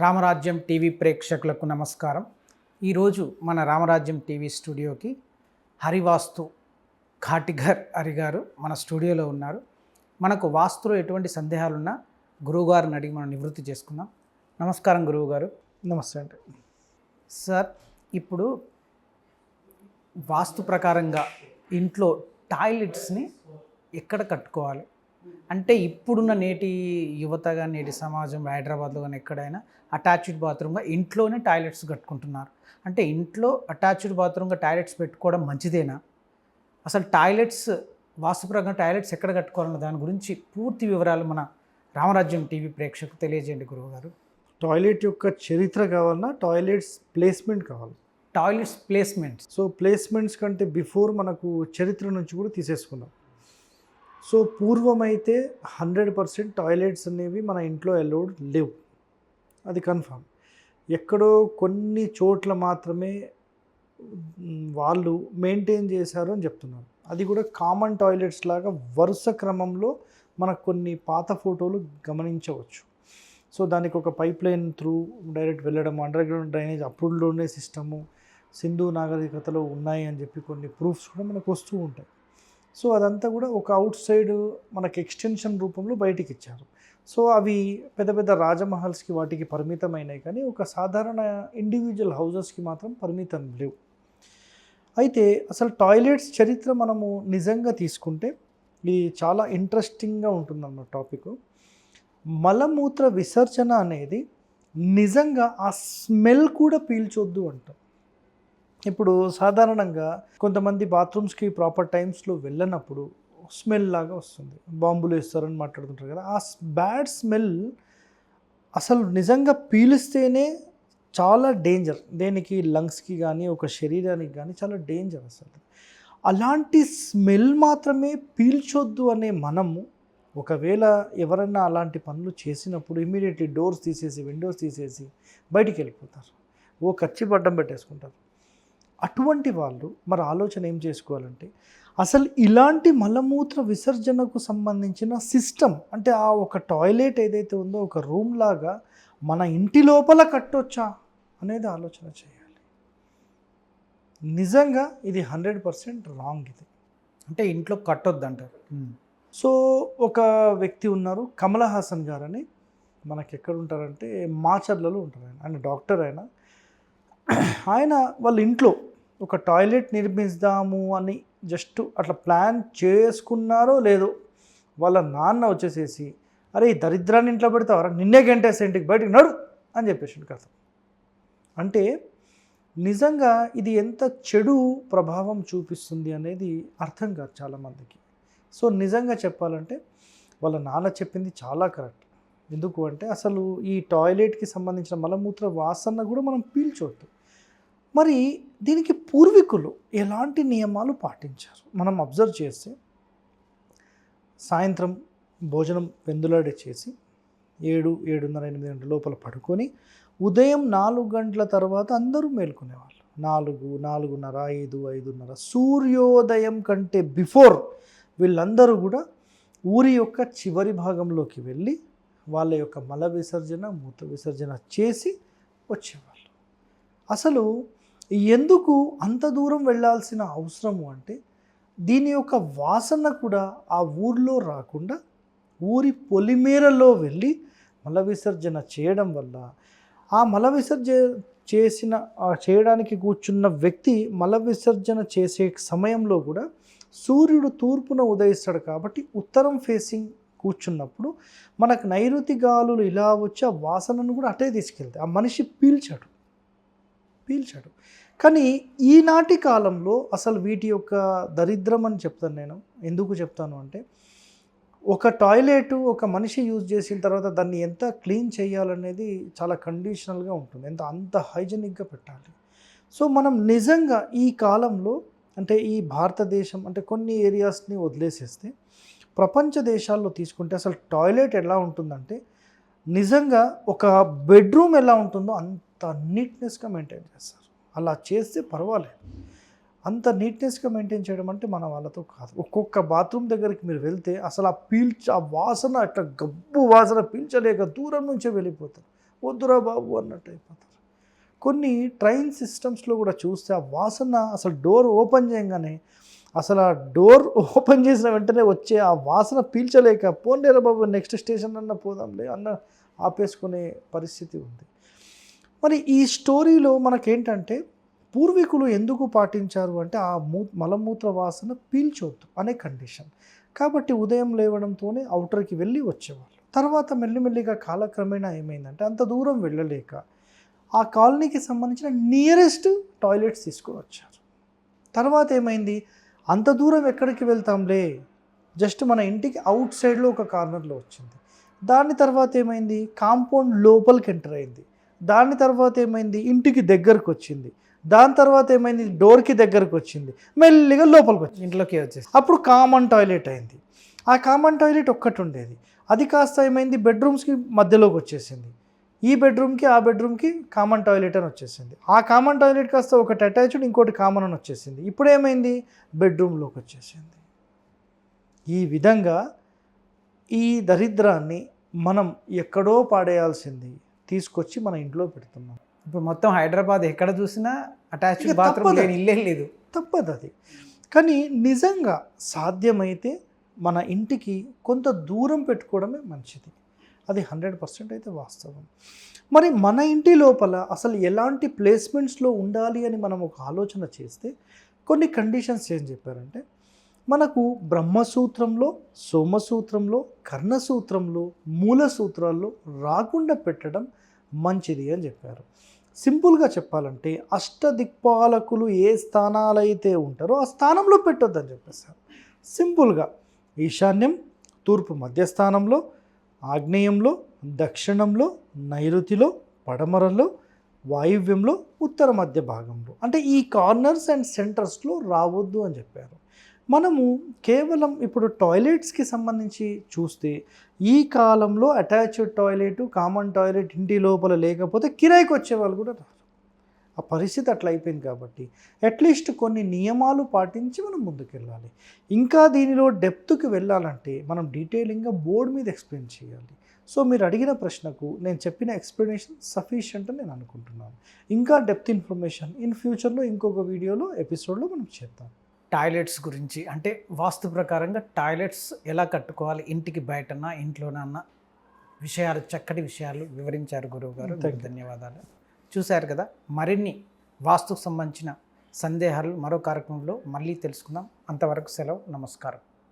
రామరాజ్యం TV ప్రేక్షకులకు నమస్కారం. ఈరోజు మన రామరాజ్యం టీవీ స్టూడియోకి హరివాస్తు ఘాటిఘర్ హరి గారు మన స్టూడియోలో ఉన్నారు. మనకు వాస్తులో ఎటువంటి సందేహాలున్నా గురువుగారిని అడిగి మనం నివృత్తి చేసుకుందాం. నమస్కారం గురువుగారు. నమస్తే అండి. సార్ ఇప్పుడు వాస్తు ప్రకారంగా ఇంట్లో టాయిలెట్స్ని ఎక్కడ కట్టుకోవాలి? అంటే ఇప్పుడున్న నేటి యువత కానీ నేటి సమాజం హైదరాబాద్లో కానీ ఎక్కడైనా అటాచ్డ్ బాత్రూమ్గా ఇంట్లోనే టాయిలెట్స్ కట్టుకుంటున్నారు. అంటే ఇంట్లో అటాచ్డ్ బాత్రూమ్గా టాయిలెట్స్ పెట్టుకోవడం మంచిదేనా? అసలు టాయిలెట్స్ వాస్తు ప్రకారం టాయిలెట్స్ ఎక్కడ కట్టుకోవాలన్న దాని గురించి పూర్తి వివరాలు మన రామరాజ్యం టీవీ ప్రేక్షకు తెలియజేయండి గురువుగారు. టాయిలెట్ యొక్క చరిత్ర కావాలన్నా టాయిలెట్స్ ప్లేస్మెంట్ కావాలి. Toilets placements. సో ప్లేస్మెంట్స్ కంటే బిఫోర్ మనకు చరిత్ర నుంచి కూడా తీసేసుకుందాం సో పూర్వమైతే హండ్రెడ్ పర్సెంట్ టాయిలెట్స్ అనేవి మన ఇంట్లో అలౌడ్ లేవు. అది కన్ఫామ్. ఎక్కడో కొన్ని చోట్ల మాత్రమే వాళ్ళు మెయింటైన్ చేశారు అని చెప్తున్నారు. అది కూడా కామన్ టాయిలెట్స్ లాగా వరుస క్రమంలో మనకు కొన్ని పాత ఫోటోలు గమనించవచ్చు. సో దానికి ఒక పైప్ లైన్ త్రూ డైరెక్ట్ వెళ్ళడం అండర్ గ్రౌండ్ డ్రైనేజ్ అప్పుడులోనే సిస్టము సింధు నాగరికతలో ఉన్నాయి అని చెప్పి కొన్ని ప్రూఫ్స్ కూడా మనకు వస్తూ ఉంటాయి. సో అదంతా కూడా ఒక అవుట్ సైడ్ మనకు ఎక్స్టెన్షన్ రూపంలో బయటికి ఇచ్చారు. సో అవి పెద్ద పెద్ద రాజమహల్స్కి వాటికి పరిమితమైనాయి కానీ ఒక సాధారణ ఇండివిజువల్ హౌజెస్కి మాత్రం పరిమితం లేవు. అయితే అసలు టాయిలెట్స్ చరిత్ర మనము నిజంగా తీసుకుంటే ఇది చాలా ఇంట్రెస్టింగ్గా ఉంటుందన్న టాపిక్. మలమూత్ర విసర్జన అనేది నిజంగా ఆ స్మెల్ కూడా పీల్చొద్దు అంటాం. ఇప్పుడు సాధారణంగా కొంతమంది బాత్రూమ్స్కి ప్రాపర్ టైమ్స్లో వెళ్ళనప్పుడు స్మెల్ లాగా వస్తుంది. బాంబులు వేస్తారని మాట్లాడుతుంటారు కదా ఆ బ్యాడ్ స్మెల్ అసలు నిజంగా పీలిస్తేనే చాలా డేంజర్. దేనికి? లంగ్స్కి కానీ ఒక శరీరానికి కానీ చాలా డేంజర్ అసలు. అలాంటి స్మెల్ మాత్రమే పీల్చొద్దు అనే మనము ఒకవేళ ఎవరైనా అలాంటి పనులు చేసినప్పుడు ఇమీడియట్లీ డోర్స్ తీసేసి విండోస్ తీసేసి బయటికి వెళ్ళిపోతారు. ఓ కచ్చి పడ్డం పెట్టేసుకుంటారు. అటువంటి వాళ్ళు మరి ఆలోచన ఏం చేసుకోవాలంటే అసలు ఇలాంటి మలమూత్ర విసర్జనకు సంబంధించిన సిస్టమ్ అంటే ఆ ఒక టాయిలెట్ ఏదైతే ఉందో ఒక రూమ్ లాగా మన ఇంటి లోపల కట్టొచ్చా అనేది ఆలోచన చేయాలి. నిజంగా ఇది హండ్రెడ్ పర్సెంట్ రాంగ్ ఇది. అంటే ఇంట్లో కట్టొద్దు అంటారు సో ఒక వ్యక్తి ఉన్నారు కమల్ హాసన్ గారు అని మనకి ఎక్కడ ఉంటారంటే మాచర్లలో ఉంటారు ఆయన. ఆయన డాక్టర్ ఆయన. ఆయన వాళ్ళ ఇంట్లో ఒక టాయిలెట్ నిర్మిస్తాము అని జస్ట్ అట్లా ప్లాన్ చేసుకున్నారో లేదో వాళ్ళ నాన్న వచ్చేసేసి అరే ఈ దరిద్రాన్ని ఇంట్లో పెడతావరా? నిన్నే గంటేసి ఇంటికి బయటకు నడు అని చెప్పేసి కథ. అంటే నిజంగా ఇది ఎంత చెడు ప్రభావం చూపిస్తుంది అనేది అర్థం కాదు చాలామందికి. సో నిజంగా చెప్పాలంటే వాళ్ళ నాన్న చెప్పింది చాలా కరెక్ట్. ఎందుకు అంటే అసలు ఈ టాయిలెట్కి సంబంధించిన మలమూత్ర వాసన కూడా మనం పీల్చొద్దు. మరి దీనికి పూర్వీకులు ఎలాంటి నియమాలు పాటించారు? మనం అబ్జర్వ్ చేస్తే సాయంత్రం భోజనం వెందులాడి చేసి ఏడు ఏడున్నర ఎనిమిది గంటల లోపల పడుకొని ఉదయం నాలుగు గంటల తర్వాత అందరూ మేల్కొనేవాళ్ళు. నాలుగు నాలుగున్నర ఐదు ఐదున్నర సూర్యోదయం కంటే బిఫోర్ వీళ్ళందరూ కూడా ఊరి యొక్క చివరి భాగంలోకి వెళ్ళి వాళ్ళ యొక్క మల విసర్జన మూత విసర్జన చేసి వచ్చేవాళ్ళు. అసలు ఎందుకు అంత దూరం వెళ్ళాల్సిన అవసరము అంటే దీని యొక్క వాసన కూడా ఆ ఊర్లో రాకుండా ఊరి పొలిమేరలో వెళ్ళి మల విసర్జన చేయడం వల్ల ఆ మల విసర్జన చేసిన చేయడానికి కూర్చున్న వ్యక్తి మల విసర్జన చేసే సమయంలో కూడా సూర్యుడు తూర్పున ఉదయిస్తాడు కాబట్టి ఉత్తరం ఫేసింగ్ కూర్చున్నప్పుడు మనకు నైరుతి గాలులు ఇలా వచ్చి ఆ వాసనను కూడా అటే తీసుకెళ్తాయి. ఆ మనిషి పీల్చాడు. పీల్చాడు. కానీ ఈనాటి కాలంలో అసలు వీటి యొక్క దరిద్రం అని చెప్తాను నేను. ఎందుకు చెప్తాను అంటే ఒక టాయిలెట్ ఒక మనిషి యూజ్ చేసిన తర్వాత దాన్ని ఎంత క్లీన్ చేయాలనేది చాలా కండిషనల్గా ఉంటుంది. ఎంత అంత హైజెనిక్గా పెట్టాలి. సో మనం నిజంగా ఈ కాలంలో అంటే ఈ భారతదేశం అంటే కొన్ని ఏరియాస్ని వదిలేసేస్తే ప్రపంచ దేశాల్లో తీసుకుంటే అసలు టాయిలెట్ ఎలా ఉంటుందంటే నిజంగా ఒక బెడ్రూమ్ ఎలా ఉంటుందో అంత అంత నీట్నెస్గా మెయింటైన్ చేస్తారు. అలా చేస్తే పర్వాలేదు. అంత నీట్నెస్గా మెయింటైన్ చేయడం అంటే మన వాళ్ళతో కాదు. ఒక్కొక్క బాత్రూమ్ దగ్గరికి మీరు వెళ్తే అసలు ఆ పీల్చ ఆ వాసన అట్లా గబ్బు వాసన పీల్చలేక దూరం నుంచే వెళ్ళిపోతారు. వద్దురా బాబు అన్నట్టు అయిపోతారు. కొన్ని ట్రైన్ సిస్టమ్స్లో కూడా చూస్తే ఆ వాసన అసలు డోర్ ఓపెన్ చేయగానే అసలు ఆ డోర్ ఓపెన్ చేసిన వెంటనే వచ్చే ఆ వాసన పీల్చలేక పోండేరా బాబు నెక్స్ట్ స్టేషన్ అన్న పోదాంలే అన్న ఆపేసుకునే పరిస్థితి ఉంది. మరి ఈ స్టోరీలో మనకేంటంటే పూర్వీకులు ఎందుకు పాటించారు అంటే ఆ మూ మలమూత్ర వాసన పీల్చొద్దు అనే కండిషన్. కాబట్టి ఉదయం లేవడంతోనే అవుటర్కి వెళ్ళి వచ్చేవాళ్ళు. తర్వాత మెల్లిమెల్లిగా కాలక్రమేణా ఏమైందంటే అంత దూరం వెళ్ళలేక ఆ కాలనీకి సంబంధించిన నియరెస్ట్ టాయిలెట్స్ తీసుకొని వచ్చారు తర్వాత ఏమైంది? అంత దూరం ఎక్కడికి వెళ్తాంలే? జస్ట్ మన ఇంటికి అవుట్ సైడ్లో ఒక కార్నర్లో వచ్చింది. దాని తర్వాత ఏమైంది? కాంపౌండ్ లోపలికి ఎంటర్ అయింది. దాని తర్వాత ఏమైంది? ఇంటికి దగ్గరకు వచ్చింది దాని తర్వాత ఏమైంది? డోర్కి దగ్గరకు వచ్చింది మెల్లిగా లోపలికి వచ్చింది ఇంట్లోకి వచ్చేసి అప్పుడు కామన్ టాయిలెట్ అయింది. ఆ కామన్ టాయిలెట్ ఒక్కటి ఉండేది అది కాస్త ఏమైంది? బెడ్రూమ్స్కి మధ్యలోకి వచ్చేసింది ఈ బెడ్రూమ్కి ఆ బెడ్రూమ్కి కామన్ టాయిలెట్ అని వచ్చేసింది. ఆ కామన్ టాయిలెట్ కాస్త ఒకటి అటాచ్డ్ ఇంకోటి కామన్ అని వచ్చేసింది. ఇప్పుడు ఏమైంది? బెడ్రూమ్లోకి వచ్చేసింది ఈ విధంగా ఈ దరిద్రాన్ని మనం ఎక్కడో పాడేయాల్సింది తీసుకొచ్చి మన ఇంట్లో పెడుతున్నాం. ఇప్పుడు మొత్తం హైదరాబాద్ ఎక్కడ చూసినా అటాచ్డ్ బాత్రూమ్. లేని ఇల్లే లేదు. తప్పదు అది. కానీ నిజంగా సాధ్యమైతే మన ఇంటికి కొంత దూరం పెట్టుకోవడమే మంచిది. అది హండ్రెడ్ పర్సెంట్ అయితే వాస్తవం. మరి మన ఇంటి లోపల అసలు ఎలాంటి ప్లేస్మెంట్స్లో ఉండాలి అని మనం ఒక ఆలోచన చేస్తే కొన్ని కండిషన్స్ ఏం చెప్పారంటే మనకు బ్రహ్మసూత్రంలో సోమసూత్రంలో కర్ణసూత్రంలో మూల సూత్రాల్లో రాకుండా పెట్టడం మంచిది అని చెప్పారు. సింపుల్గా చెప్పాలంటే అష్టదిక్పాలకులు ఏ స్థానాలైతే ఉంటారో ఆ స్థానంలో పెట్టొద్దని చెప్పేశారు. సింపుల్గా ఈశాన్యం తూర్పు మధ్యస్థానంలో ఆగ్నేయంలో దక్షిణంలో నైరుతిలో పడమరలో వాయువ్యంలో ఉత్తర మధ్య భాగంలో. అంటే ఈ కార్నర్స్ అండ్ సెంటర్స్లో రావద్దు అని చెప్పారు. మనము కేవలం ఇప్పుడు టాయిలెట్స్కి సంబంధించి చూస్తే ఈ కాలంలో అటాచ్డ్ టాయిలెట్ కామన్ టాయిలెట్ ఇంటి లోపల లేకపోతే కిరాయికి వచ్చే వాళ్ళు కూడా రారు. ఆ పరిస్థితి అట్లా అయిపోయింది కాబట్టి అట్లీస్ట్ కొన్ని నియమాలు పాటించి మనం ముందుకెళ్ళాలి. ఇంకా దీనిలో డెప్త్కి వెళ్ళాలంటే మనం డీటెయిలింగ్గా బోర్డు మీద ఎక్స్ప్లెయిన్ చేయాలి. సో మీరు అడిగిన ప్రశ్నకు నేను చెప్పిన ఎక్స్ప్లెనేషన్ సఫిషియంట్ అని నేను అనుకుంటున్నాను. ఇంకా డెప్త్ ఇన్ఫర్మేషన్ ఇన్ ఫ్యూచర్లో ఇంకొక వీడియోలో ఎపిసోడ్లో మనం చేద్దాం. టాయిలెట్స్ గురించి అంటే వాస్తు ప్రకారంగా టాయిలెట్స్ ఎలా కట్టుకోవాలి ఇంటికి బయటనా ఇంట్లోనన్నా విషయాలు చక్కటి విషయాలు వివరించారు గురువు గారు. ధన్యవాదాలు. చూశారు కదా మరిన్ని వాస్తుకు సంబంధించిన సందేహాలు మరో కార్యక్రమంలో మళ్ళీ తెలుసుకుందాం. అంతవరకు సెలవు నమస్కారం.